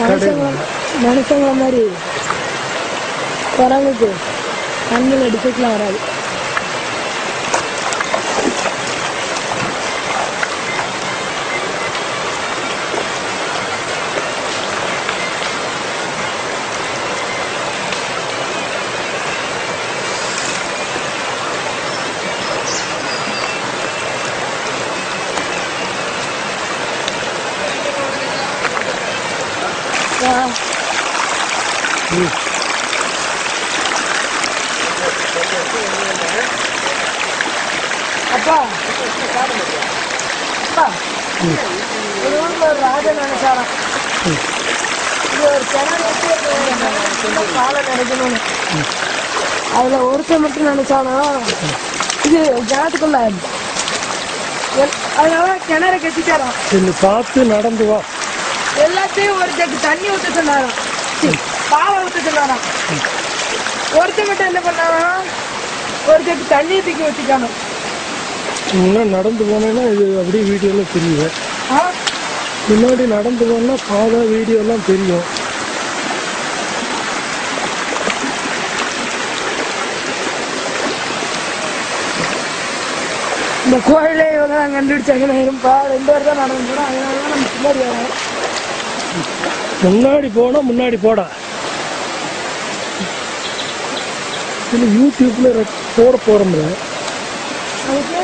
மனுஷங்க மனுஷங்கள மாதிரி குரங்குக்கு கண்ணில் டிஃபெக்ட்லாம் வராது. அப்பா அப்பா ஒரு ஊர்ல ஒரு ராஜா நினைச்சாராம் இது ஒரு கிணறு வச்சு காலை நினைக்கணும்னு அதுல ஒருத்தன் மட்டும் நினைச்சானா இது ஜனத்துக்குள்ள அதனால கிணறு கட்டிட்டாராம் பார்த்து நடந்து வா எல்லாத்தையும் ஒரு ஜக்கு தண்ணி ஊத்த சொன்னாராம். பாலை ஊத்த சொன்னாராம். மட்டும் என்ன பண்ணாராம் ஒரு ஜக்கு தண்ணியை தூக்கி வச்சுக்கானோ இன்னும் நடந்து போனேன்னா இது அப்படியே வீடியோவில் தெரியுது. ஆ? முன்னாடி நடந்து போனா பாதை வீடியோலாம் தெரியும். இந்த கோயிலே இவங்க தான் கண்டுபிடிச்சாங்க நான் இருப்பா ரெண்டு பேர் தான் நடந்து போனோம் அதனால தான் நம்ம பின்னாடி முன்னாடி போனா முன்னாடி போடா. இல்லை யூடியூப்ல ரெக்- போட அதுக்கு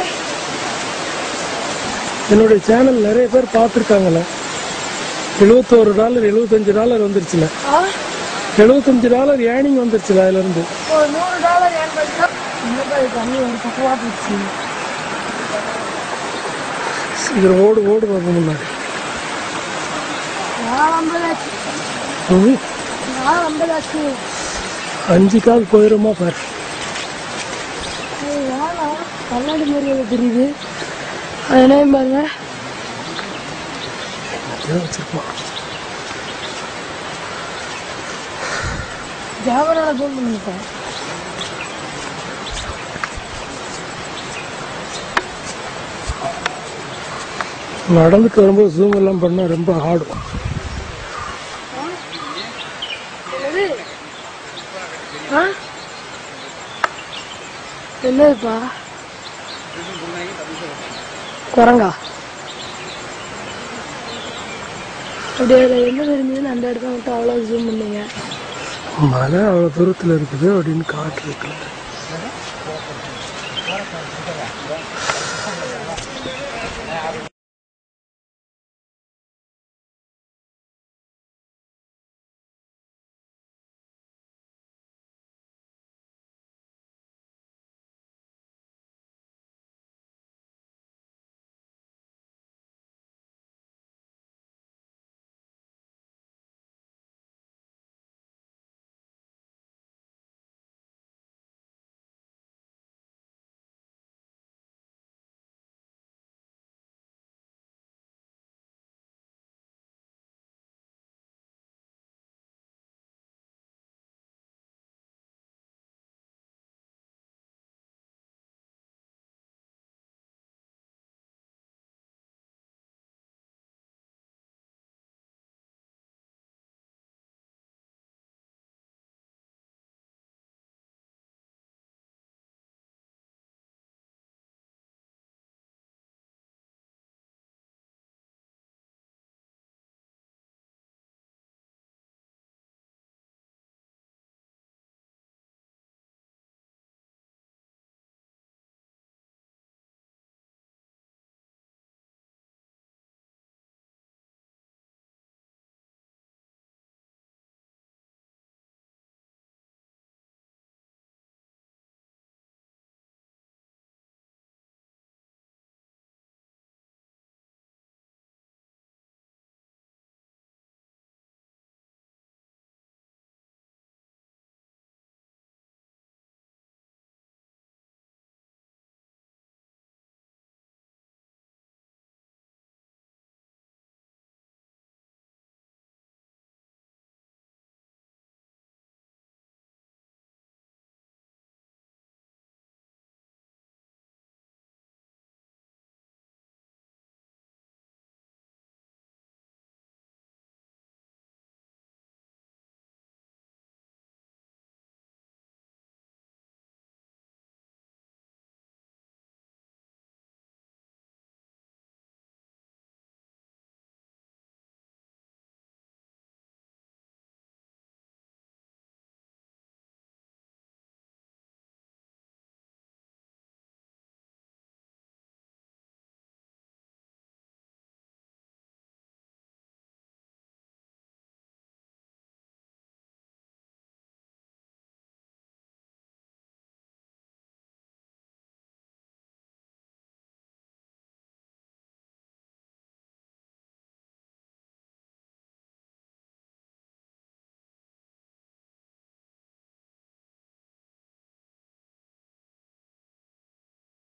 என்னுடைய சேனல் நிறைய பேர் பார்த்துருக்காங்கல்ல. எழுபத்தோரு டாலர் எழுபத்தஞ்சு டாலர் வந்துருச்சுல. எழுபத்தஞ்சு டாலர் ஏர்னிங் வந்துருச்சுல அதுல இருந்து ஒரு நூறு டாலர் ஏன் பண்ணிட்டா? இன்னும் இது தண்ணி ஒரு பக்கவா போச்சு. இதுல ஓடு ஓடு பார்க்க முன்னாடி. அஞ்சு கால் போயிருமா பாரு. மாதிரி எனக்கு தெரியுது என்ன பாருங்க வச்சிருப்பான். ஜாவனோட ஃபோன் பண்ணிருக்கேன் நடந்துட்டு வரும்போது ஜூம் எல்லாம் பண்ணா ரொம்ப ஆடும் என்னதுப்பா குரங்கா அப்படியே அதில் என்ன தெரிஞ்சதுன்னு அந்த இடத்த மட்டும் அவ்வளோ ஜூம் பண்ணீங்க மலை அவ்வளோ தூரத்தில் இருக்குது அப்படின்னு காட்டு